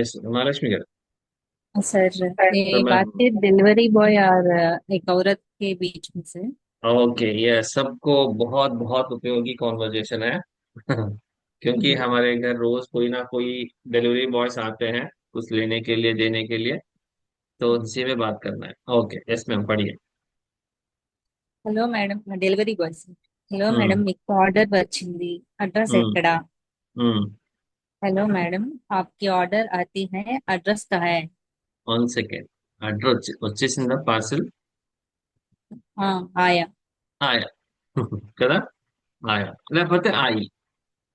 Yes Mahalakshmi గారు sir तो ये मैम बातचीत डिलीवरी बॉय और एक औरत के बीच में से ओके ये सबको बहुत बहुत उपयोगी कॉन्वर्जेशन है क्योंकि हमारे घर रोज कोई ना कोई डिलीवरी बॉयज आते हैं कुछ लेने के लिए देने के लिए तो उनसे में बात करना है ओके यस मैम पढ़िए hello madam delivery boy sir hello madam hmm మీకు ఆర్డర్ వచ్చింది అడ్రస్ हम्म ఎక్కడ हम्म हेलो मैडम आपकी ऑर्डर आती है एड्रेस कहाँ है వన్ సెకండ్ అడ్రస్ వచ్చేసిందా పార్సిల్ हाँ आया ఆయా కదా ఆయా లేకపోతే ఆయి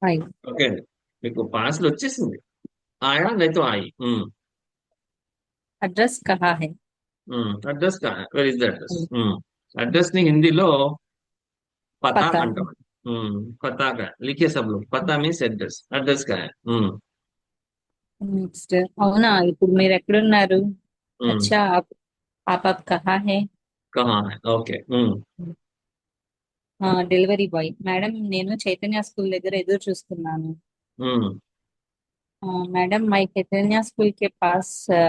आई ఓకే అండి మీకు పార్సిల్ వచ్చేసింది ఆయా లేకపోతే ఆయి एड्रेस कहाँ है address where is the address address ని హిందీలో पता पता अंटाం हम्म पता का लिखिए सब लोग पता मीन्स एड्रेस एड्रेस का है हम्म నెక్స్ట్ అవునా ఇప్పుడు మీరు ఎక్కడున్నారు हम्म अच्छा आप आप आप कहाँ है कहाँ है okay hmm delivery boy madam నేను చైతన్య స్కూల్ దగ్గర ఎదురు చూస్తున్నాను हम्म मैडम मैं चैतन्य स्कूल के पास अ,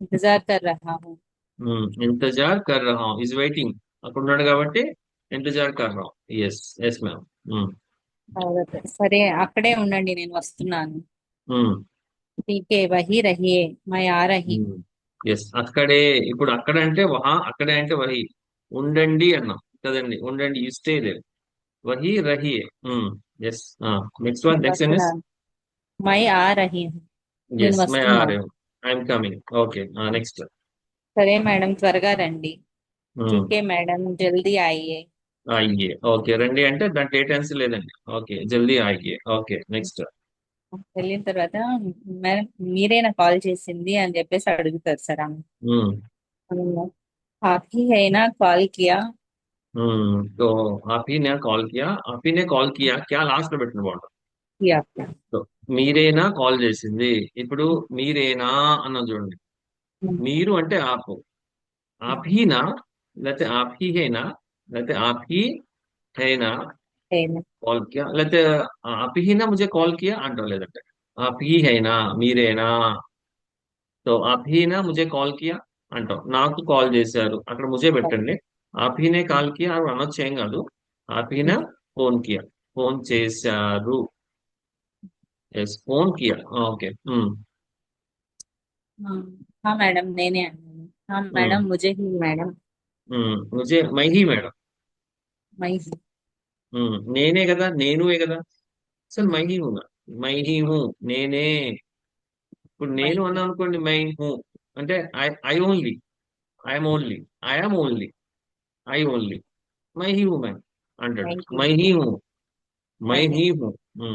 इंतजार कर रहा हूँ हम्म इंतजार कर रहा हूँ इज वेटिंग అక్కడ ఉన్నాడు కాబట్టి ఇంటిజర్ కర్రా ఎస్ ఎస్ మ్యామ్ సరే అక్కడే ఉండండి నేను వస్తున్నాను. Hmm. వహి మై hmm. అక్కడే ఇప్పుడు అక్కడ అంటే వహా అక్కడే అంటే వహి. ఉండండి అన్నాం కదండి ఉండండి యు లేదు వహి రహియే. Yes next one next is my ఆ రహి. మై ఆరహి ఐఎమ్ కమింగ్ ఓకే నెక్స్ట్ సరే మేడం త్వరగా రండి. Hmm. మేడం జల్దీ అయ్యే ఆయియే ఓకే రండి అంటే దాంట్లో ఏ టెన్స్ లేదండి ఓకే జల్దీ ఆయియే ఓకే నెక్స్ట్ వెళ్ళిన తర్వాత మేడం మీరేనా కాల్ చేసింది అని చెప్పేసి అడుగుతారు సార్ ఆమె आप ही है ना कॉल किया हम्म तो आप ही ने कॉल किया आप ही ने కాల్ కియా క్యా లాస్ట్ లో పెట్టిన బాగుంటుంది किया आपने సో మీరేనా కాల్ చేసింది ఇప్పుడు మీరేనా అన్న చూడండి మీరు అంటే ఆపు आप ही ना లేకపోతే आप ही है ना లేకపోతే आप ही है ना है ना కాల్ किया లేకపోతే आप ही ना मुझे కాల్ किया అంటాం లేదంటే आप ही है ना మీరేనా సో आप ही ना मुझे కాల్ किया అంటాం నాకు కాల్ చేశారు అక్కడ ముజే పెట్టండి आप ही ने కాల్ किया అని అనొచ్చు ఏం కాదు आप ही ना ఫోన్ किया ఫోన్ చేశారు ఎస్ ఫోన్ किया ఓకే हाँ हाँ मैडम నేనే అన్నాను हाँ मैडम मुझे ही मैडम मुझे मैं ही మేడం मैं నేనే కదా నేనుే కదా అసలు हूँ మై హీ హూ మై హీ హూ నేనే ఇప్పుడు मैं నేను हूँ అన్నా అనుకోండి మై హూ అంటే I I only I'm only I'm only I only my హీ హూ మై అంటాడు मैं ही మై హీ హూ మై मैं ही హీ హూ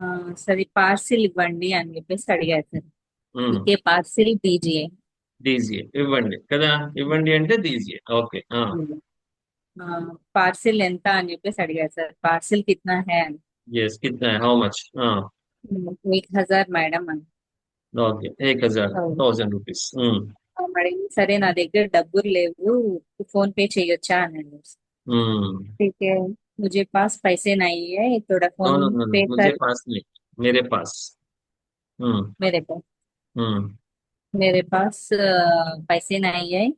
ఆ, సరే పార్సిల్ ఇవ్వండి అని చెప్పేసి అడిగారు సార్ మీకే పార్సిల్ దీజియే దీజియే ఇవ్వండి కదా ఇవ్వండి అంటే దీజియే ఓకే पार्सल ఎంత అని చెప్పేసి అడిగారు సార్ है? यस कितना है? हाउ मच hmm, एक हज़ार मैडम. ఓకే एक हज़ार. Oh. Thousand rupees. అడిగింది సరే నా దగ్గర డబ్బులు లేవు ఫోన్ पे చేయొచ్చా అని अच्छा hmm. है मुझे पास पैसे नहीं है थोड़ा फ़ोन पे मुझे कर पास नहीं. मेरे पास. Hmm. मेरे पास. मेरे पास पैसे नहीं है.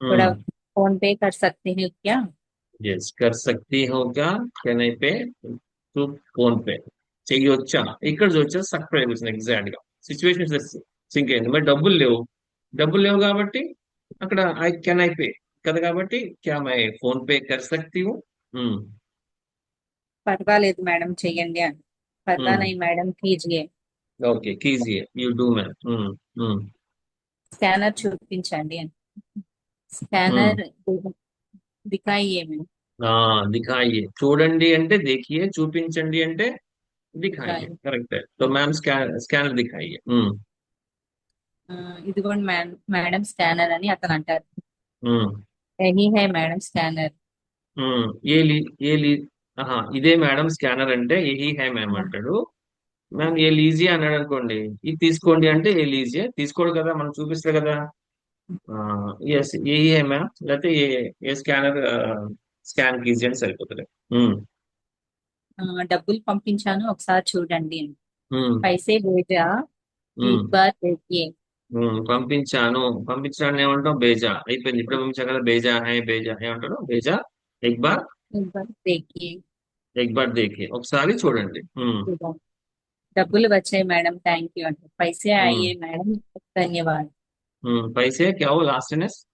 थोड़ा फ़ोन पे कर सकते हैं क्या? यस कर सकती हो क्या can I pay to PhonePe చెయ్యొచ్చా ఇక్కడ చూడొచ్చా సక్ ప్రయోగించిన ఎగ్జాక్ట్ గా సిచ్యువేషన్ సింక్ అయింది మరి డబ్బులు లేవు డబ్బులు లేవు కాబట్టి అక్కడ ఐ కెన్ ఐ పే కదా కాబట్టి క్యా మై ఫోన్ పే కర్ సక్తి హూ పర్వాలేదు మేడం చెయ్యండి అని పర్లా नहीं मैडम कीजिए okay కీజియే you do ma'am scanner చూపించండి అని స్కానర్ దిఖాయియే చూడండి అంటే దేఖియే చూపించండి అంటే దిఖాయియే. కరెక్ట్. తో మ్యామ్ స్కానర్ దిఖాయియే. ఇదిగోండి మేడం మేడం స్కానర్ అని అతను అంటారు. యహీ హై మేడం స్కానర్. Hmm. ఏ లీ ఏ లీ ఆహా ఇదే మేడం స్కానర్ అంటే ఏహీ హై మ్యామ్ అంటాడు. మ్యామ్ ఏ లీజీ అన్నాడు అనుకోండి. ఇది తీసుకోండి అంటే ఏ లీజీ తీసుకోడు కదా మనం చూపిస్తాడు కదా. ఎస్ ఏఏ మ్యామ్ లేకపోతే ఏ స్కానర్ స్కాన్ గీజ్ అని సరిపోతుంది. డబ్బులు పంపించాను. ఒకసారి చూడండి. పైసే బేజా? పంపించాను. పంపించడాన్ని ఏమంటాం? బేజా. అయిపోయింది. ఇప్పుడే పంపించాం కదా. బేజా హై బేజా ఏమంటాడు బేజా ఎక్ బార్ ఎక్ బార్ దేకి ఒకసారి చూడండి. డబ్బులు వచ్చాయి మేడం. థ్యాంక్ యూ అంటే పైసే అయ్యే మేడం. ధన్యవాదం हम्म, पैसे क्या हो लास्ट एन एस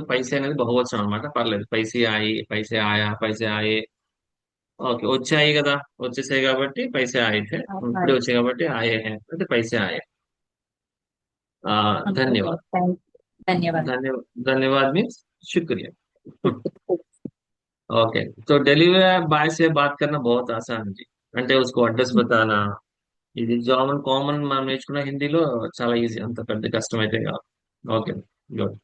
पैसे बहुवचन पर्व पैसे आई पैसे आया पैसे आए। ओके वाई कदा? वेबी पैसे आए थे। हम्म, आए हैं तो पैसे आए। धन्यवाद। धन्यवाद। धन्यवाद मीन शुक्रिया। ओके तो डिलीवरी बाय से बात करना बहुत आसान है जी। अंटे उसको एड्रेस बताना। ఇది జామన్ కామన్ మనం నేర్చుకున్న హిందీలో చాలా ఈజీ అంత పెద్ద కష్టం అయితే కాదు. Okay good.